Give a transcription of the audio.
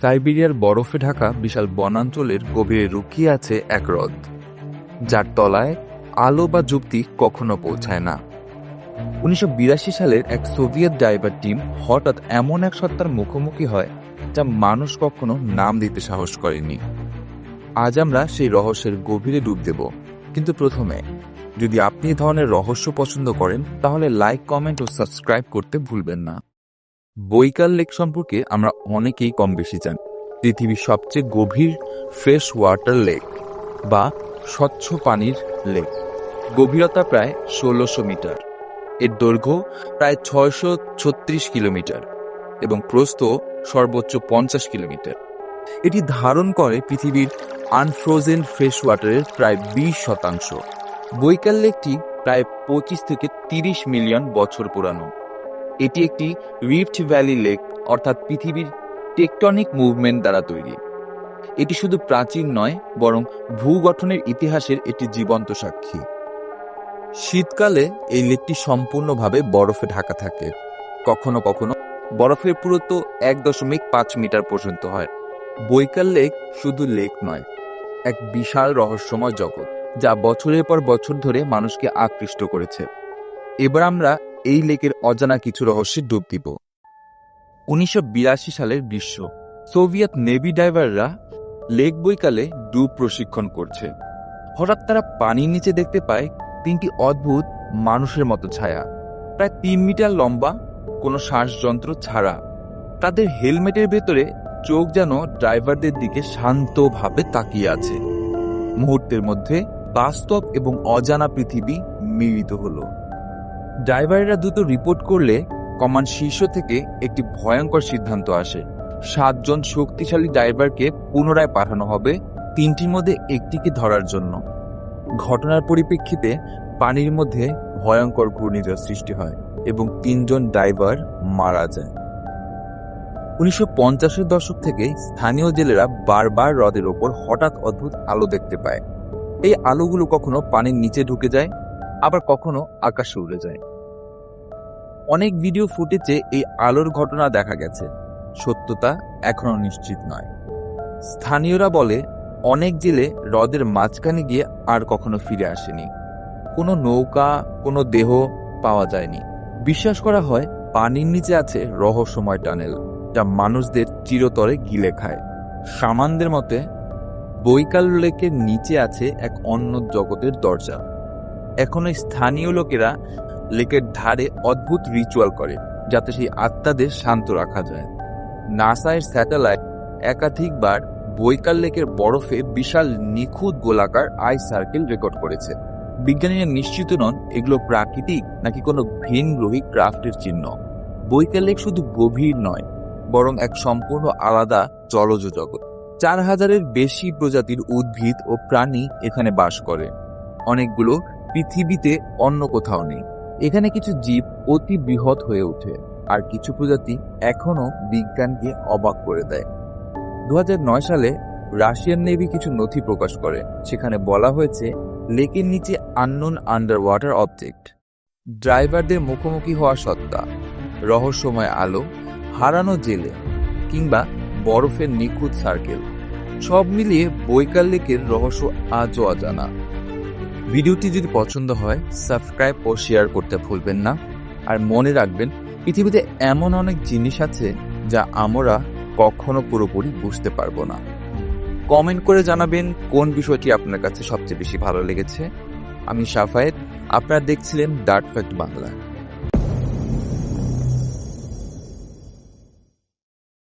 সাইবেরিয়ার বরফে ঢাকা বিশাল বনাঞ্চলের গভীরে লুকিয়ে আছে এক হ্রদ, যার তলায় আলো বা যুক্তি কখনো পৌঁছায় না। উনিশশো বিরাশি সালের এক সোভিয়েত ডাইভার টিম হঠাৎ এমন এক সত্তার মুখোমুখি হয়, যা মানুষ কখনো নাম দিতে সাহস করেনি। আজ আমরা সেই রহস্যের গভীরে ডুব দেব। কিন্তু প্রথমে, যদি আপনি ধরনের রহস্য পছন্দ করেন, তাহলে লাইক কমেন্ট ও সাবস্ক্রাইব করতে ভুলবেন না। বৈকাল লেক সম্পর্কে আমরা অনেকেই কম বেশি জানি। পৃথিবীর সবচেয়ে গভীর ফ্রেশ ওয়াটার লেক বা স্বচ্ছ পানির লেক। গভীরতা প্রায় ষোলোশো মিটার। এর দৈর্ঘ্য প্রায় ছয়শো ছত্রিশ কিলোমিটার এবং প্রস্থ সর্বোচ্চ পঞ্চাশ কিলোমিটার। এটি ধারণ করে পৃথিবীর আনফ্রোজেন ফ্রেশ ওয়াটারের প্রায় বিশ শতাংশ। বৈকাল লেকটি প্রায় পঁচিশ থেকে তিরিশ মিলিয়ন বছর পুরানো। এটি একটি রিফট ভ্যালি লেক অর্থাৎ পৃথিবীর টেকটনিক মুভমেন্ট দ্বারা তৈরি। এটি শুধু প্রাচীন নয়, বরং ভূগঠনের ইতিহাসের একটি জীবন্ত সাক্ষী। শীতকালে এই লেকটি সম্পূর্ণভাবে বরফে ঢাকা থাকে। কখনো কখনো বরফের পুরুত্ব এক দশমিক পাঁচ মিটার পর্যন্ত হয়। বৈকাল লেক শুধু লেক নয়, এক বিশাল রহস্যময় জগৎ, যা বছরের পর বছর ধরে মানুষকে আকৃষ্ট করেছে। এবার আমরা এই লেকের অজানা কিছু রহস্যে ডুব দিব। উনিশশো বিরাশি সালের গ্রীষ্ম। সোভিয়েত নেভি ডাইভাররা লেক বৈকালে ডুব প্রশিক্ষণ করছে। হঠাৎ তারা পানির নিচে দেখতে পায় তিনটি অদ্ভুত মানুষের মতো ছায়া। প্রায় তিন মিটার লম্বা কোনো শ্বাসযন্ত্র ছাড়া। তাদের হেলমেটের ভেতরে চোখ যেন ড্রাইভারদের দিকে শান্তভাবে তাকিয়ে আছে। মুহূর্তের মধ্যে বাস্তব এবং অজানা পৃথিবী মিলিত হলো। ড্রাইভাররা দ্রুত রিপোর্ট করলে কমান্ড শীর্ষ থেকে একটি ভয়ঙ্কর সিদ্ধান্ত আসে। সাতজন শক্তিশালী ড্রাইভারকে পুনরায় পাঠানো হবে তিনটির মধ্যে একটিকে ধরার জন্য। ঘটনার পরিপ্রেক্ষিতে পানির মধ্যে ভয়ঙ্কর ঘূর্ণিঝড় সৃষ্টি হয় এবং তিনজন ড্রাইভার মারা যায়। উনিশশো পঞ্চাশের দশক থেকে স্থানীয় জেলেরা বারবার হ্রদের ওপর হঠাৎ অদ্ভুত আলো দেখতে পায়। এই আলোগুলো কখনো পানির নিচে ঢুকে যায় আবার কখনো আকাশে উড়ে যায়। অনেক ভিডিও ফুটেজে এই আলোর ঘটনা দেখা গেছে। সত্যতা এখনও নিশ্চিত নয়। স্থানীয়রা বলে, অনেক জেলে হ্রদের মাঝখানে গিয়ে আর কখনো ফিরে আসেনি। কোনো নৌকা, কোনো দেহ পাওয়া যায়নি। বিশ্বাস করা হয়, পানির নিচে আছে রহস্যময় টানেল, যা মানুষদের চিরতরে গিলে খায়। সামানদের মতে, বৈকাল লেকের নিচে আছে এক অন্য জগতের দরজা। এখনও স্থানীয় লোকেরা লেকের ধারে অদ্ভুত রিচুয়াল করে, যাতে সেই আত্মাদের শান্ত রাখা যায়। নাসায়ের স্যাটেলাইট একাধিকবার বৈকাল লেকের বরফে বিশাল নিখুঁত গোলাকার আই সার্কেল রেকর্ড করেছে। বিজ্ঞানীরা নিশ্চিত নন এগুলো প্রাকৃতিক নাকি কোনো ভিন গ্রহী ক্রাফটের চিহ্ন। বৈকাল লেক শুধু গভীর নয়, বরং এক সম্পূর্ণ আলাদা জলজ জগৎ। চার হাজারের বেশি প্রজাতির উদ্ভিদ ও প্রাণী এখানে বাস করে। অনেকগুলো পৃথিবীতে অন্য কোথাও নেই। এখানে কিছু জীব অতি বৃহৎ হয়ে ওঠে, আর কিছু প্রজাতি এখনও বিজ্ঞানকে অবাক করে দেয়। দু হাজার নয় সালে রাশিয়ান নেভি কিছু নথি প্রকাশ করে, সেখানে বলা হয়েছে, লেকের নিচে আননোন আন্ডার ওয়াটার অবজেক্ট। ড্রাইভারদের মুখোমুখি হওয়া সত্তা রহস্যময় আলো, হারানো জেলে, কিংবা বরফের নিখুঁত সার্কেল। সব মিলিয়ে বৈকাল লেকের রহস্য আজও অজানা। ভিডিওটি যদি পছন্দ হয় সাবস্ক্রাইব ও শেয়ার করতে ভুলবেন না। আর মনে রাখবেন, পৃথিবীতে এমন অনেক জিনিস আছে যা আমরা কখনো পুরোপুরি বুঝতে পারব না। কমেন্ট করে জানাবেন কোন বিষয়টি আপনার কাছে সবচেয়ে বেশি ভালো লেগেছে। আমি সাফায়েত, আপনারা দেখছিলেন ডার্ট ফ্যাক্ট বাংলা